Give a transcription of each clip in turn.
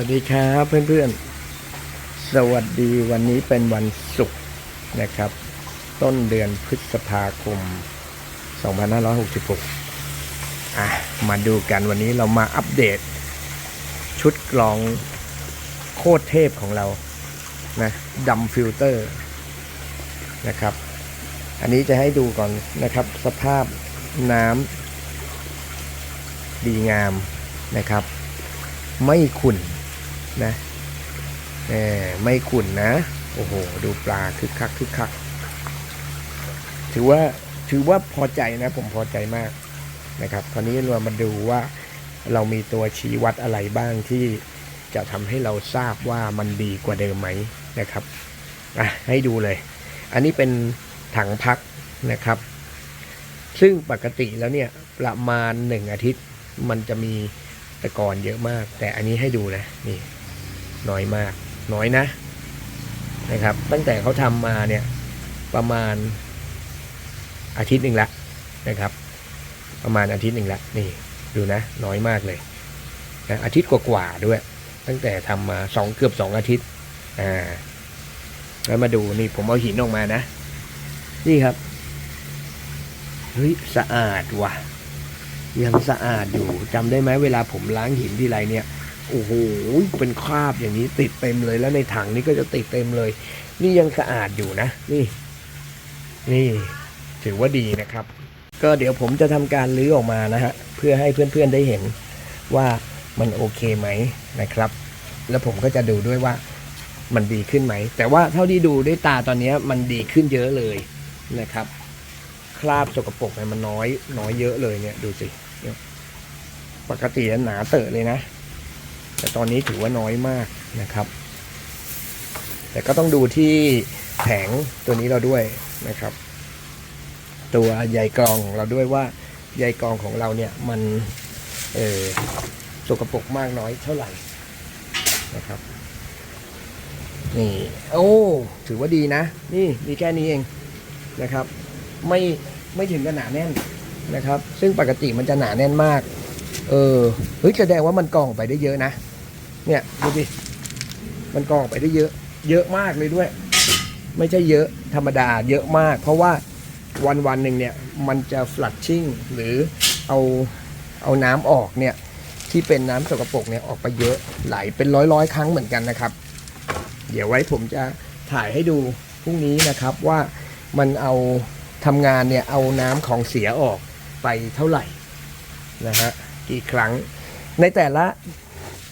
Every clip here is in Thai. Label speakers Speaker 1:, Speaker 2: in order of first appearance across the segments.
Speaker 1: วัสดีครับเพื่อนๆ สวัสดีวันนี้เป็นวันศุกร์นะครับ ต้นเดือนพฤษภาคม 2566 อะ มาดูกันวันนี้เรามาอัปเดต ชุดกรองโคตรเทพของเรานะดำฟิลเตอร์นะครับ อันนี้จะให้ดูก่อนนะครับ สภาพน้ำดีงามนะครับไม่ขุ่น นะแหมไม่ขุ่นนะ โอ้โห ดูปลาคึกคักคึกคัก ถือว่าถือว่าพอใจนะผมพอใจมากนะครับ คราวนี้เรามาดูว่าเรามีตัวชี้วัดอะไรบ้างที่จะทำให้เราทราบว่ามันดีกว่าเดิมไหมนะครับอะให้ดูเลย อันนี้เป็นถังพักนะครับ ซึ่งปกติแล้วเนี่ยประมาณหนึ่งอาทิตย์มันจะมีตะกอนเยอะมาก แต่อันนี้ให้ดูนะนี่ น้อยมาก น้อยนะนะครับ ตั้งแต่เขาทำมาเนี่ยประมาณอาทิตย์หนึ่งละนะครับ ประมาณอาทิตย์หนึ่งละนี่ดูนะ น้อยมากเลยนะอาทิตย์กว่าๆด้วย ตั้งแต่ทำมาสองเกือบสองอาทิตย์อ่าแล้วมาดูนี่ผมเอาหินออกมานะ นี่ครับเฮ้ยสะอาดว่ะยังสะอาดอยู่จำได้ไหมเวลาผมล้างหินที่ไรเนี่ย โอ้โหเป็นคราบอย่างนี้ติดเต็มเลยแล้วในถังนี้ก็จะติดเต็มเลย นี่ยังสะอาดอยู่นะ นี่ นี่ถือว่าดีนะครับ ก็เดี๋ยวผมจะทำการลื้อออกมานะฮะเพื่อให้เพื่อนๆได้เห็นว่ามันโอเคไหมนะครับ แล้วผมก็จะดูด้วยว่ามันดีขึ้นไหม แต่ว่าเท่าที่ดูด้วยตาตอนนี้มันดีขึ้นเยอะเลยนะครับ คราบสกปรกเนี่ยมันน้อยน้อยเยอะเลยเนี่ยดูสิปกติหนาเตอะเลยนะ แต่ตอนนี้ถือว่าน้อยมากนะครับ แต่ก็ต้องดูที่แผงตัวนี้เราด้วยนะครับ ตัวใยกรองของเราด้วยว่าใยกรองของเราเนี่ยมันเออสกปรกมากน้อยเท่าไหร่นะครับนี่โอ้ถือว่าดีนะ นี่มีแค่นี้เองนะครับ ไม่ไม่ถึงกับหนาแน่นนะครับ ซึ่งปกติมันจะหนาแน่นมาก เออเฮ้ยแสดงว่ามันกรองไปได้เยอะนะ เนี่ยดูดิมันกรองไปได้เยอะ เยอะมากเลยด้วย ไม่ใช่เยอะธรรมดาเยอะมาก เพราะว่าวันวันหนึ่งเนี่ยมันจะฟลัดชิ่งหรือเอาเอาน้ำออกเนี่ยที่เป็นน้ำสกปรกเนี่ยออกไปเยอะไหลเป็นร้อยร้อยครั้งเหมือนกันนะครับ เดี๋ยวไว้ผมจะถ่ายให้ดูพรุ่งนี้นะครับว่ามันเอาทำงานเนี่ยเอาน้ำของเสียออกไปเท่าไหร่นะฮะกี่ครั้ง ในแต่ละ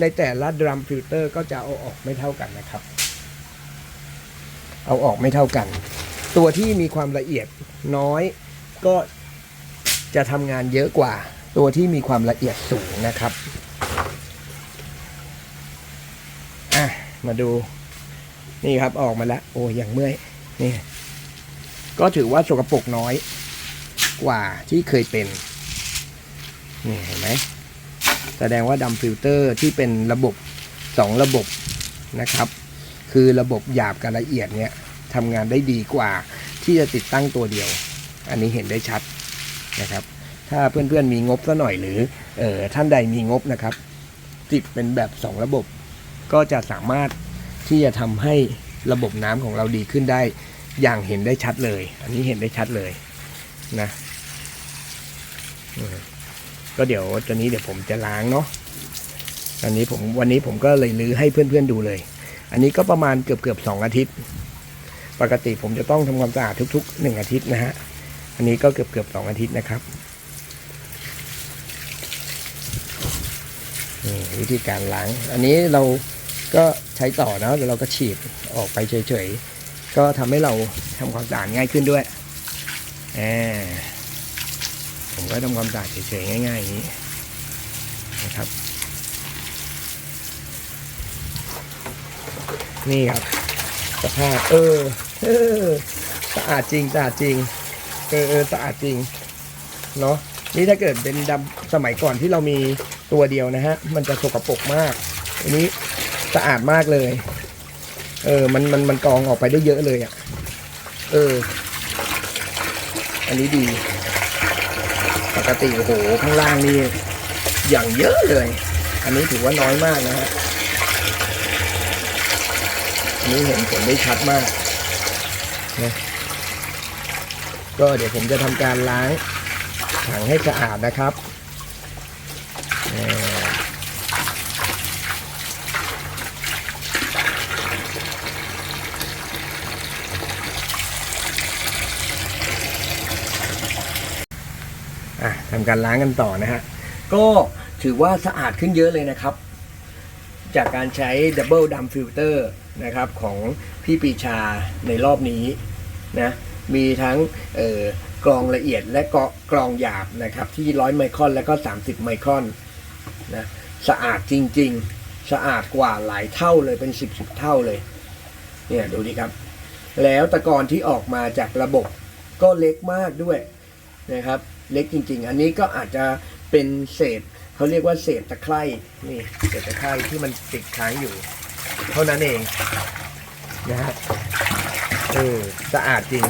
Speaker 1: ในแต่ละดรัมฟิลเตอร์ก็จะเอาออกไม่เท่ากันนะครับ เอาออกไม่เท่ากัน ตัวที่มีความละเอียดน้อยก็จะทำงานเยอะกว่า ตัวที่มีความละเอียดสูงนะครับอะมาดูนี่ครับออกมาแล้ว โอ้ยังเมื่อยนี่ก็ถือว่าสกปรกน้อยกว่าที่เคยเป็นนี่เห็นไหม แสดงว่าดำฟิลเตอร์ที่เป็นระบบสองระบบนะครับ คือระบบหยาบกับละเอียดเนี่ยทำงานได้ดีกว่าที่จะติดตั้งตัวเดียว อันนี้เห็นได้ชัดนะครับ ถ้าเพื่อนๆมีงบซะหน่อยหรือเออท่านใดมีงบนะครับ ติดเป็นแบบสองระบบ ก็จะสามารถที่จะทำให้ระบบน้ำของเราดีขึ้นได้ อย่างเห็นได้ชัดเลย อันนี้เห็นได้ชัดเลยนะ ก็เดี๋ยวตัวนี้เดี๋ยวผมจะล้างเนาะอันนี้ผมวันนี้ผมก็เลยลื้อให้เพื่อนๆดูเลย อันนี้ก็ประมาณเกือบเกือบสองอาทิตย์ ปกติผมจะต้องทำความสะอาดทุกๆหนึ่งอาทิตย์นะฮะ อันนี้ก็เกือบเกือบสองอาทิตย์นะครับวิธีการล้าง อันนี้เราก็ใช้ต่อเนาะแล้วเราก็ฉีดออกไปเฉยๆ ก็ทำให้เราทำความสะอาดง่ายขึ้นด้วยแอบ ผมก็ทำความสะอาดเฉยๆง่ายๆอย่างนี้นะครับ นี่ครับสภาพเออเออสะอาดจริงสะอาดจริงเออเออสะอาดจริงเนาะนี่ถ้าเกิดเป็นดำสมัยก่อนที่เรามีตัวเดียวนะฮะ มันจะสกปรกมากอันนี้สะอาดมากเลย เออ มันมันมันกรองออกไปได้เยอะเลยอะ่ะ เออ อันนี้ดี กติโอ้โหข้างล่างนี่อย่างเยอะเลย อันนี้ถือว่าน้อยมากนะฮะอันนี้เห็นผลได้ชัดมากนะก็เดี๋ยวผมจะทำการล้างถังให้สะอาดนะครับ ทำการล้างกันต่อนะฮะ ก็ถือว่าสะอาดขึ้นเยอะเลยนะครับ จากการใช้ Double d u m Filter นะครับของพี่ปีชาในรอบนี้นะมีทั้งกรองละเอียดและกกรองหยาบนะครับ ที่100ไมครอนและก็ 30 ไมครอนนะสะอาดจริง ๆ สะอาดกว่าหลายเท่าเลยเป็น 10 10เท่าเลยเนี่ยดูดิครับ แล้วตะกอนที่ออกมาจากระบบก็เล็กมากด้วยนะครับ เล็กจริง ๆ อันนี้ก็อาจจะเป็นเศษเขาเรียกว่าเศษตะไคร่นี่เศษตะไคร่ที่มันติดค้างอยู่ เท่านั้นเองนะฮะเออสะอาดจริง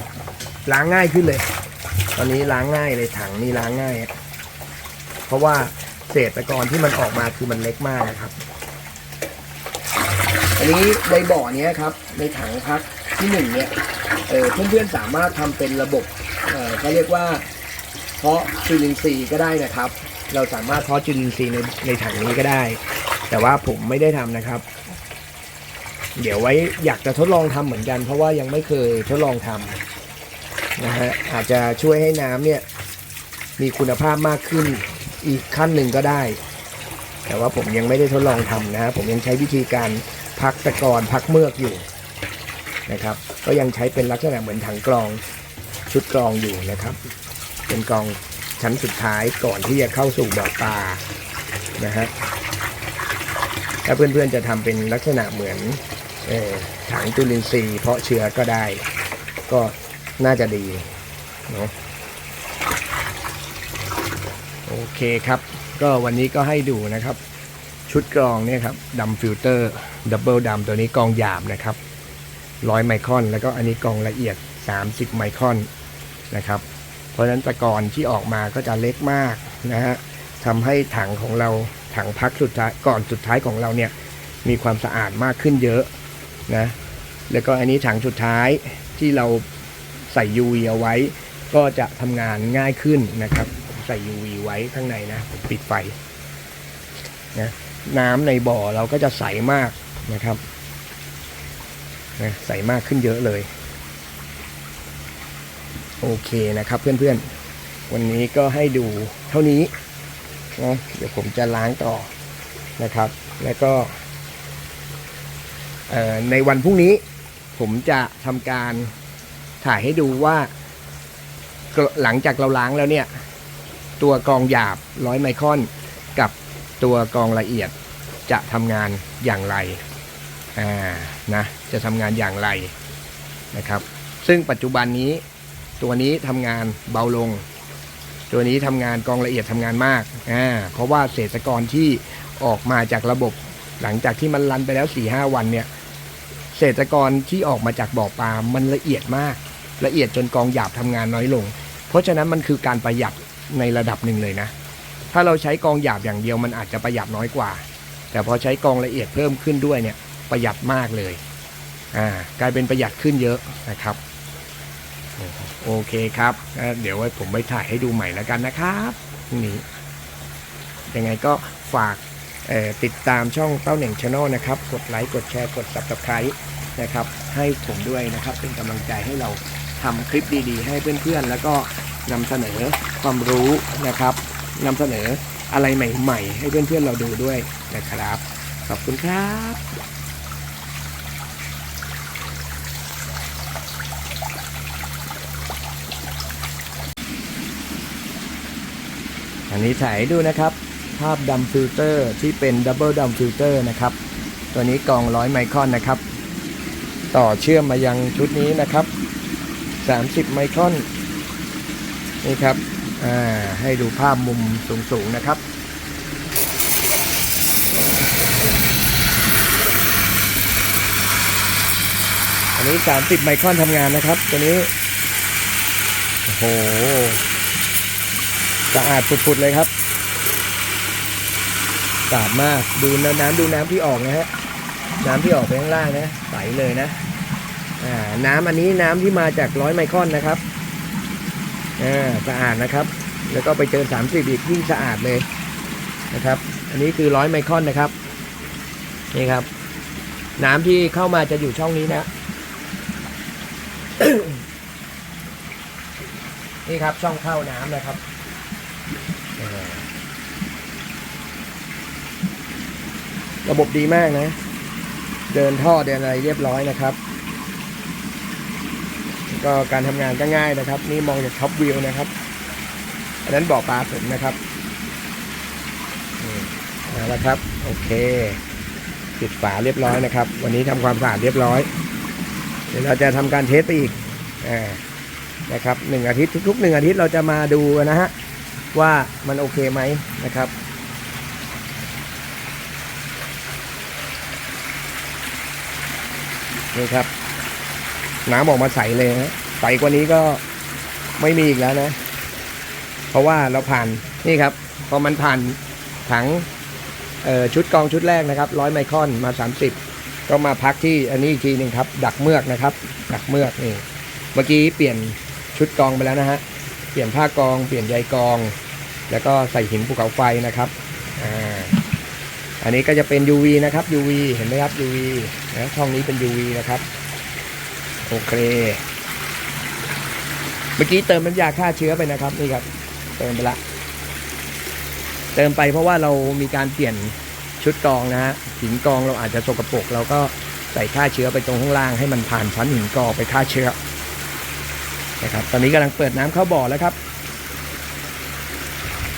Speaker 1: ล้างง่ายขึ้นเลย ตอนนี้ล้างง่ายเลยถังนี่ล้างง่าย เพราะว่าเศษตะกอนที่มันออกมาคือมันเล็กมากนะครับ อันนี้ในบ่อเนี้ยครับ ในถังพักที่หนึ่งเนี่ยเออเพื่อนๆสามารถทำเป็นระบบเออเขาเรียกว่า เพาะจุลินทรีย์ก็ได้นะครับ เราสามารถเพาะจุลินทรีย์ในในถังนี้ก็ได้ แต่ว่าผมไม่ได้ทำนะครับ เดี๋ยวไว้อยากจะทดลองทำเหมือนกัน เพราะว่ายังไม่เคยทดลองทำนะฮะอาจจะช่วยให้น้ำเนี่ยมีคุณภาพมากขึ้นอีกขั้นหนึ่งก็ได้ แต่ว่าผมยังไม่ได้ทดลองทำนะฮะผมยังใช้วิธีการพักตะกอนพักเมือกอยู่นะครับ ก็ยังใช้เป็นลักษณะเหมือนถังกรองชุดกรองอยู่นะครับ เป็นกองชั้นสุดท้ายก่อนที่จะเข้าสู่บ่อปลานะฮะถ้าเพื่อนๆจะทำเป็นลักษณะเหมือนถังจุลินทรีย์เพาะเชื้อก็ได้ ก็น่าจะดีเนาะโอเคครับ ก็วันนี้ก็ให้ดูนะครับ ชุดกรองเนี่ยครับดำฟิลเตอร์ดับเบิลดำตัวนี้กรองหยาบนะครับร้อยไมครอน แล้วก็อันนี้กรองละเอียด 30 ไมครอนนะครับ ราะฉะนั้นตะกอนที่ออกมาก็จะเล็กมากนะฮะทำให้ถังของเราถังพักสุดท้ายก่อนสุดท้ายของเราเนี่ยมีความสะอาดมากขึ้นเยอะนะแล้วก็อันนี้ถังสุดท้ายที่เราใส่ UV เอาไว้ ก็จะทำงานง่ายขึ้นนะครับ ใส่ UV ไว้ข้างในนะผมปิดไฟนะน้ำในบ่อเราก็จะใสมากนะครับนะใสมากขึ้นเยอะเลย โอเคนะครับเพื่อนๆ วันนี้ก็ให้ดูเท่านี้นะเดี๋ยวผมจะล้างต่อนะครับ แล้วก็ในวันพรุ่งนี้ผมจะทำการถ่ายให้ดูว่า หลังจากเราล้างแล้วเนี่ย ตัวกองหยาบร้อยไมครอนกับตัวกองละเอียดจะทำงานอย่างไรอ่านะจะทำงานอย่างไรนะครับ ซึ่งปัจจุบันนี้ ตัวนี้ทำงานเบาลง ตัวนี้ทำงานกองละเอียดทำงานมากอ่าเพราะว่าเศษตะกอนที่ออกมาจากระบบ หลังจากที่มันรันไปแล้ว4ีหวันเนี่ยเศษตะกอนที่ออกมาจากบ่อปลามันละเอียดมาก ละเอียดจนกองหยาบทำงานน้อยลง เพราะฉะนั้นมันคือการประหยัดในระดับหนึ่งเลยนะ ถ้าเราใช้กองหยาบอย่างเดียวมันอาจจะประหยัดน้อยกว่า แต่พอใช้กองละเอียดเพิ่มขึ้นด้วยเนี่ยประหยัดมากเลยอ่ากลายเป็นประหยัดขึ้นเยอะนะครับ โอเคครับ เดี๋ยวไว้ผมไปถ่ายให้ดูใหม่แล้วกันนะครับนี้ยังไงก็ฝากติดตามช่องเต้าเหน่งชาแนลนะครับ กดไลค์ กดแชร์ กด subscribe นะครับ ให้ผมด้วยนะครับ เป็นกำลังใจให้เราทำคลิปดีๆ ให้เพื่อนๆ แล้วก็นำเสนอความรู้นะครับนำเสนออะไรใหม่ ๆ ให้เพื่อนๆ เราดูด้วยนะครับ ขอบคุณครับ อันนี้ถ่ายให้ดูนะครับ ภาพดำฟิลเตอร์ที่เป็นดับเบิลดำฟิลเตอร์นะครับ ตัวนี้กองร้อยไมครอนนะครับ ต่อเชื่อมมายังชุดนี้นะครับ 30 ไมครอนนี่ครับให้ดูภาพมุมสูงๆนะครับอันนี้ 30 ไมครอนทำงานนะครับ ตัวนี้ โอ้โห สะอาดฝุดๆเลยครับสะอาดมากดูน้ำดูน้ำที่ออกนะฮะน้ำที่ออกไปข้างล่างนะใสเลยนะน้ำอันนี้น้ำที่มาจากร้อยไมครอนนะครับสะอาดนะครับ แล้วก็ไปเจอสามสิบอีกยิ่งสะอาดเลยนะครับ อันนี้คือร้อยไมครอนนะครับนี่ครับ น้ำที่เข้ามาจะอยู่ช่องนี้นะนี่ครับช่องเข้าน้ำนะครับเออ ระบบดีมากนะ เดินท่อเดินอะไรเรียบร้อยนะครับ ก็การทำงานก็ง่ายนะครับ นี่มองจากท็อปวิวนะครับ อันนั้นบ่อปลาผมนะครับนี่เอาละครับ โอเค ปิดฝาเรียบร้อยนะครับ วันนี้ทำความสะอาดเรียบร้อย เดี๋ยวเราจะทำการเทสไปอีกอ่านะครับหนึ่งอาทิตย์ทุกๆหนึ่งอาทิตย์เราจะมาดูนะฮะว่ามันโอเคไหมนะครับ นี่ครับ น้ำออกมาใสเลยนะใสกว่านี้ก็ไม่มีอีกแล้วนะ เพราะว่าเราผ่านนี่ครับพอมันผ่านถังชุดกองชุดแรกนะครับร้อยไมครอนมา 30 ก็มาพักที่อันนี้อีกทีหนึ่งครับ ดักเมือกนะครับ ดักเมือกนี่เมื่อกี้เปลี่ยนชุดกองไปแล้วนะฮะเปลี่ยนผ้ากอง เปลี่ยนใยกอง แล้วก็ใส่หินภูเขาไฟนะครับ อันนี้ก็จะเป็น UV นะครับ UV เห็นไหมครับ UV นะช่องนี้เป็น UV นะครับโอเค เมื่อกี้เติมน้ำยาฆ่าเชื้อไปนะครับนี่ครับ เติมไปละ เติมไปเพราะว่าเรามีการเปลี่ยนชุดกองนะฮะหินกองเราอาจจะสกปรกเราก็ใส่ฆ่าเชื้อไปตรงข้างล่างให้มันผ่านชั้นหินกองไปฆ่าเชื้อนะครับ ตอนนี้กำลังเปิดน้ำเข้าบ่อแล้วครับ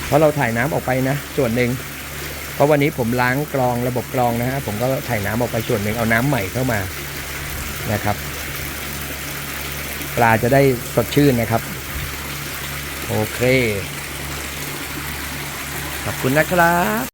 Speaker 1: เพราะเราถ่ายน้ำออกไปนะ ส่วนหนึ่ง ราะวันนี้ผมล้างกรองระบบกรองนะฮะผมก็ถ่ายน้ำออกไปส่วนหนึ่งเอาน้ำใหม่เข้ามานะครับ ปลาจะได้สดชื่นนะครับ โอเค ขอบคุณนะครับ